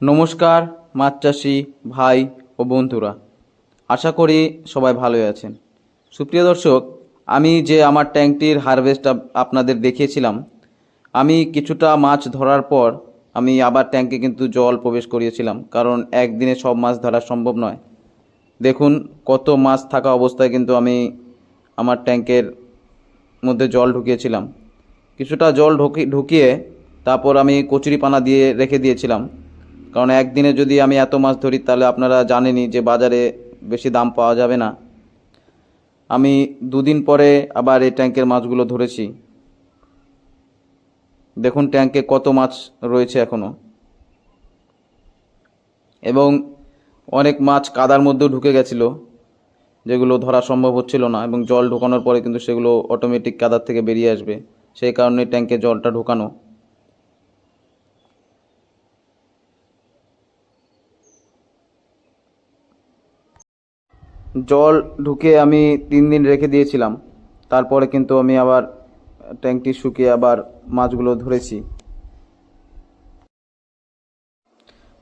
নমস্কার, মাছ চাষি, ভাই ও বন্ধুরা। আশা করি সবাই ভালোই আছেন। সুপ্রিয় দর্শক, আমি যে আমার ট্যাঙ্কটির হারভেস্ট আপনাদের দেখিয়েছিলাম, আমি কিছুটা মাছ ধরার পর আমি আবার ট্যাঙ্কে কিন্তু জল প্রবেশ করিয়েছিলাম, কারণ একদিনে সব মাছ ধরা সম্ভব নয়। দেখুন, কত মাছ থাকা অবস্থায় কিন্তু আমি আমার ট্যাঙ্কের মধ্যে জল ঢুকিয়েছিলাম। কিছুটা জল ঢুকি, ঢুকিয়ে তারপর আমি কচুরি পানা দিয়ে রেখে দিয়েছিলাম। কারণ একদিনে যদি আমি এত মাছ ধরি, তাহলে আপনারা জানেনই যে বাজারে বেশি দাম পাওয়া যাবে না। আমি দুদিন পরে আবার এই ট্যাঙ্কের মাছগুলো ধরেছি। দেখুন ট্যাঙ্কে কত মাছ রয়েছে এখনও। এবং অনেক মাছ কাদার মধ্যেও ঢুকে গেছিল, যেগুলো ধরা সম্ভব হচ্ছিল না, এবং জল ঢোকানোর পরে কিন্তু সেগুলো অটোমেটিক কাদার থেকে বেরিয়ে আসবে। সেই কারণে ট্যাঙ্কে জলটা ঢোকানো। জল ঢুকে আমি তিন দিন রেখে দিয়েছিলাম। তারপরে কিন্তু আমি আবার ট্যাঙ্কটি শুকিয়ে আবার মাছগুলো ধরেছি।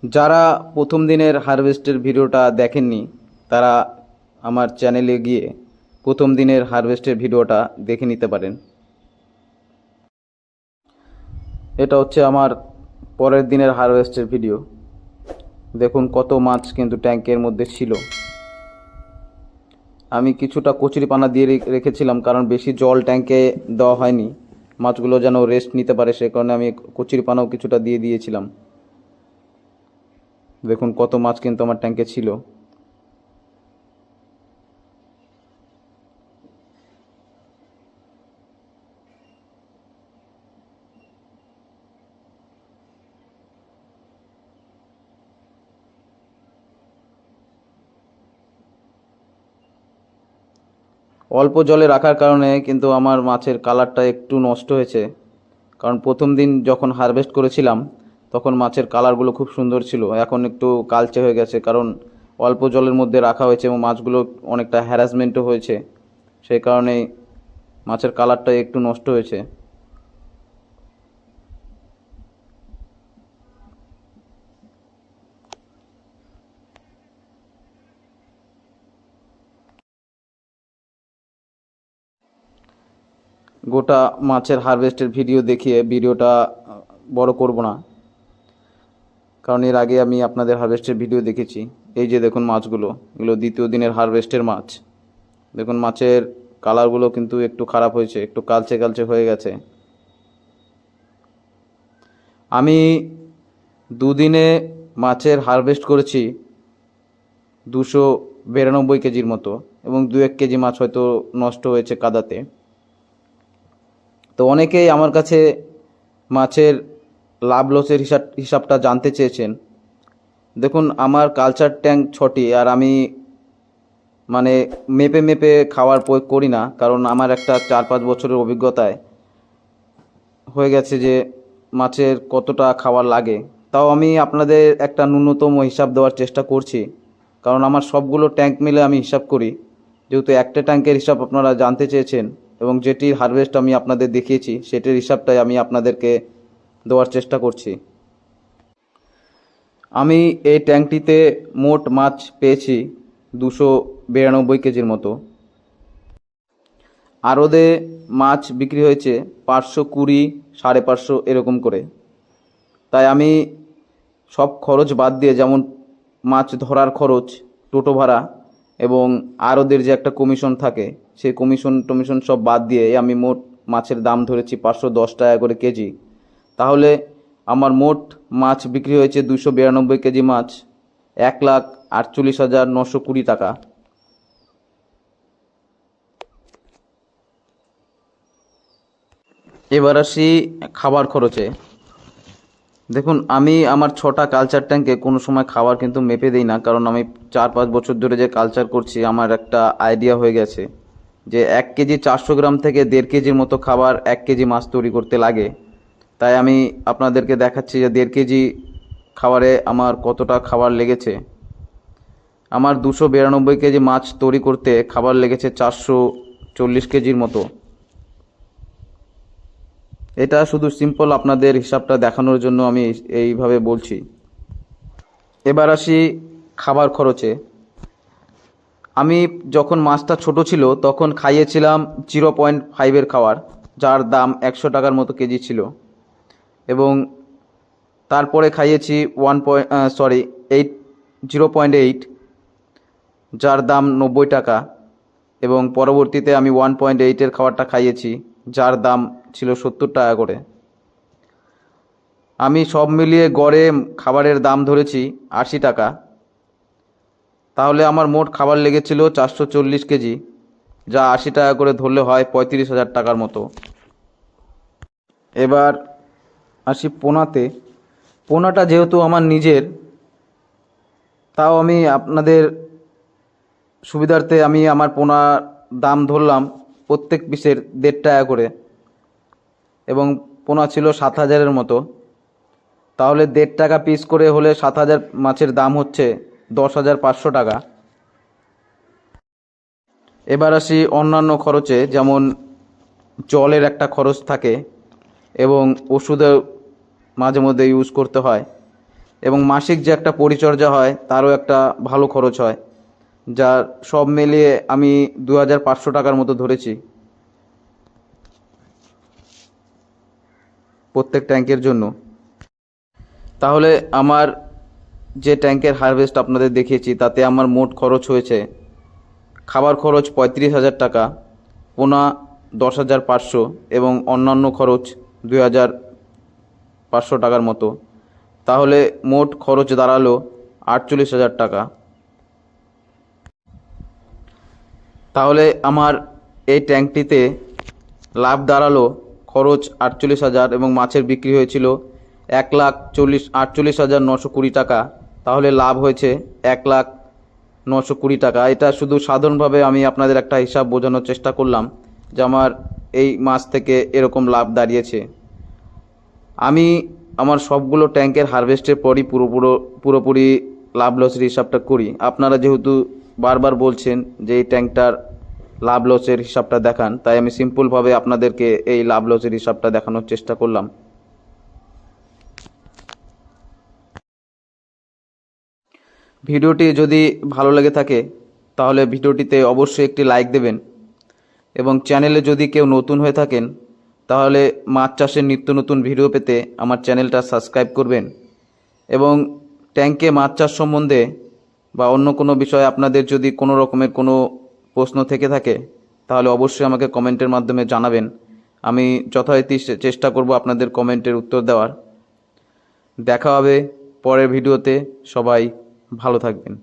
যারা প্রথম দিনের হারভেস্টের ভিডিওটা দেখেননি, তারা আমার চ্যানেলে গিয়ে প্রথম দিনের হারভেস্টের ভিডিওটা দেখে নিতে পারেন। এটা হচ্ছে আমার পরের দিনের হারভেস্টের ভিডিও। দেখুন কত মাছ কিন্তু ট্যাঙ্কের মধ্যে ছিল। আমি কিছুটা কচুরিপানা দিয়ে রেখেছিলাম, কারণ বেশি জল ট্যাঙ্কে দেওয়া হয়নি। মাছগুলো যেন রেস্ট নিতে পারে, সে কারণে আমি কচুরিপানাও কিছুটা দিয়ে দিয়েছিলাম। দেখুন কত মাছ কিন্তু আমার ট্যাঙ্কে ছিল। অল্প জলে রাখার কারণে কিন্তু আমার মাছের কালারটা একটু নষ্ট হয়েছে। কারণ প্রথম দিন যখন হারভেস্ট করেছিলাম, তখন মাছের কালারগুলো খুব সুন্দর ছিল। এখন একটু কালচে হয়ে গেছে, কারণ অল্প জলের মধ্যে রাখা হয়েছে এবং মাছগুলো অনেকটা হ্যারাসমেন্টও হয়েছে। সেই কারণেই মাছের কালারটা একটু নষ্ট হয়েছে। গোটা মাছের হারভেস্টের ভিডিও দেখিয়ে ভিডিওটা বড় করব না। কারণ এর আগে আমি আপনাদের হারভেস্টের ভিডিও দেখেছি। এই যে দেখুন মাছগুলো, এগুলো দ্বিতীয় দিনের হারভেস্টের মাছ। দেখুন মাছের কালারগুলো কিন্তু একটু খারাপ হয়েছে, একটু কালচে কালচে হয়ে গেছে। আমি দুদিনে মাছের হারভেস্ট করেছি দুশো বিরানব্বই কেজির মতো এবং দু এক কেজি মাছ হয়তো নষ্ট হয়েছে কাদাতে। তো অনেকেই আমার কাছে মাছের লাভ লসের হিসাব, হিসাবটা জানতে চেয়েছেন। দেখুন, আমার কালচার ট্যাঙ্ক ছটি আর আমি মানে মেপে মেপে খাওয়ার প্রয়োগ করি না, কারণ আমার একটা চার পাঁচ বছরের অভিজ্ঞতায় হয়ে গেছে যে মাছের কতটা খাওয়ার লাগে। তাও আমি আপনাদের একটা ন্যূনতম হিসাব দেওয়ার চেষ্টা করছি, কারণ আমার সবগুলো ট্যাঙ্ক মিলে আমি হিসাব করি। যেহেতু একটা ট্যাঙ্কের হিসাব আপনারা জানতে চেয়েছেন এবং যেটির হারভেস্ট আমি আপনাদের দেখিয়েছি, সেটির হিসাবটাই আমি আপনাদেরকে দেওয়ার চেষ্টা করছি। আমি এই ট্যাঙ্কটিতে মোট মাছ পেয়েছি দুশো বিরানব্বই কেজির মতো। আরদে মাছ বিক্রি হয়েছে পাঁচশো কুড়ি, সাড়ে পাঁচশো এরকম করে। তাই আমি সব খরচ বাদ দিয়ে যেমন মাছ ধরার খরচ, টোটো ভাড়া এবং আরদের যে একটা কমিশন থাকে সেই কমিশন টমিশন সব বাদ দিয়ে আমি মোট মাছের দাম ধরেছি পাঁচশো দশ টাকা করে কেজি। তাহলে আমার মোট মাছ বিক্রি হয়েছে দুশো বিরানব্বই কেজি মাছ, এক লাখ আটচল্লিশ হাজার নশো কুড়ি টাকা। এবার আসি খাবার খরচে। দেখুন, আমি আমার ছটা কালচার ট্যাঙ্কে কোনো সময় খাবার কিন্তু মেপে দিই না, কারণ আমি চার পাঁচ বছর ধরে যে কালচার করছি, আমার একটা আইডিয়া হয়ে গেছে। যে এক কেজি চারশো গ্রাম থেকে দেড় কেজির মতো খাবার এক কেজি মাছ তৈরি করতে লাগে। তাই আমি আপনাদেরকে দেখাচ্ছি যে দেড় কেজি খাবারে আমার কতটা খাবার লেগেছে। আমার দুশো বিরানব্বই কেজি মাছ তৈরি করতে খাবার লেগেছে চারশো চল্লিশ কেজির মতো। এটা শুধু সিম্পল আপনাদের হিসাবটা দেখানোর জন্য আমি এইভাবে বলছি। এবার আসি খাবার খরচে। আমি যখন মাছটা ছোট ছিল, তখন খাইয়েছিলাম জিরো পয়েন্ট ফাইভের খাবার যার দাম একশো টাকার মতো কেজি ছিল। এবং তারপরে খাইয়েছি one point sorry eight zero point eight, যার দাম নব্বই টাকা। এবং পরবর্তীতে আমি ওয়ান পয়েন্ট এইটের খাবারটা খাইয়েছি, যার দাম ছিল সত্তর টাকা করে। আমি সব মিলিয়ে গড়ে খাবারের দাম ধরেছি আশি টাকা। তাহলে আমার মোট খাবার লেগেছিল চারশো চল্লিশ কেজি, যা আশি টাকা করে ধরলে হয় পঁয়ত্রিশ হাজার টাকার মতো। এবার আসি পোনাতে। পোনাটা যেহেতু আমার নিজের, তাও আমি আপনাদের সুবিধার্থে আমি আমার পোনার দাম ধরলাম প্রত্যেক পিসের দেড় টাকা করে। এবং পোনা ছিল সাত হাজারের মতো। তাহলে দেড় টাকা পিস করে হলে সাত হাজার মাছের দাম হচ্ছে দশ হাজার পাঁচশো টাকা। এবার আসি অন্যান্য খরচে, যেমন জলের একটা খরচ থাকে এবং ওষুধের মাঝে মধ্যে ইউজ করতে হয় এবং মাসিক যে একটা পরিচর্যা হয়, তারও একটা ভালো খরচ হয়, যা সব মিলিয়ে আমি দু হাজার পাঁচশো টাকার মতো ধরেছি। প্রত্যেক ট্যাঙ্কের জন্য। তাহলে আমার যে ট্যাঙ্কের হারভেস্ট আপনাদের দেখিয়েছি, তাতে আমার মোট খরচ হয়েছে, খাবার খরচ পঁয়ত্রিশ হাজার টাকা, পোনা দশ হাজার পাঁচশো এবং অন্যান্য খরচ দুই হাজার পাঁচশো টাকার মতো। তাহলে মোট খরচ দাঁড়াল আটচল্লিশ হাজার টাকা। তাহলে আমার এই ট্যাঙ্কটিতে লাভ দাঁড়াল খরচ আটচল্লিশ হাজার এবং মাছের বিক্রি হয়েছিল এক লাখ চল্লিশ, আটচল্লিশ হাজার নশো কুড়ি টাকা। তাহলে লাভ হয়েছে এক লাখ নশো কুড়ি টাকা। এটা শুধু সাধারণভাবে আমি আপনাদের একটা হিসাব বোঝানোর চেষ্টা করলাম যে আমার এই মাস থেকে এরকম লাভ দাঁড়িয়েছে। আমি আমার সবগুলো ট্যাঙ্কের হারভেস্টের পরই পুরোপুরো, পুরোপুরি লাভ লসের হিসাবটা করি। আপনারা যেহেতু বারবার বলছেন যে এই ট্যাঙ্কটার লাভ লসের হিসাবটা দেখান, তাই আমি সিম্পলভাবে আপনাদেরকে এই লাভ লসের হিসাবটা দেখানোর চেষ্টা করলাম। ভিডিওটি যদি ভালো লেগে থাকে, তাহলে ভিডিওটিতে অবশ্যই একটি লাইক দেবেন। এবং চ্যানেলে যদি কেউ নতুন হয়ে থাকেন, তাহলে মাছ চাষের নিত্য নতুন ভিডিও পেতে আমার চ্যানেলটা সাবস্ক্রাইব করবেন। এবং ট্যাঙ্কে মাছ চাষ সম্বন্ধে বা অন্য কোনো বিষয়ে আপনাদের যদি কোনো রকমের কোনো প্রশ্ন থেকে থাকে, তাহলে অবশ্যই আমাকে কমেন্টের মাধ্যমে জানাবেন। আমি যথারীতি চেষ্টা করব আপনাদের কমেন্টের উত্তর দেওয়ার। দেখা হবে পরের ভিডিওতে। সবাই ভালো থাকবেন।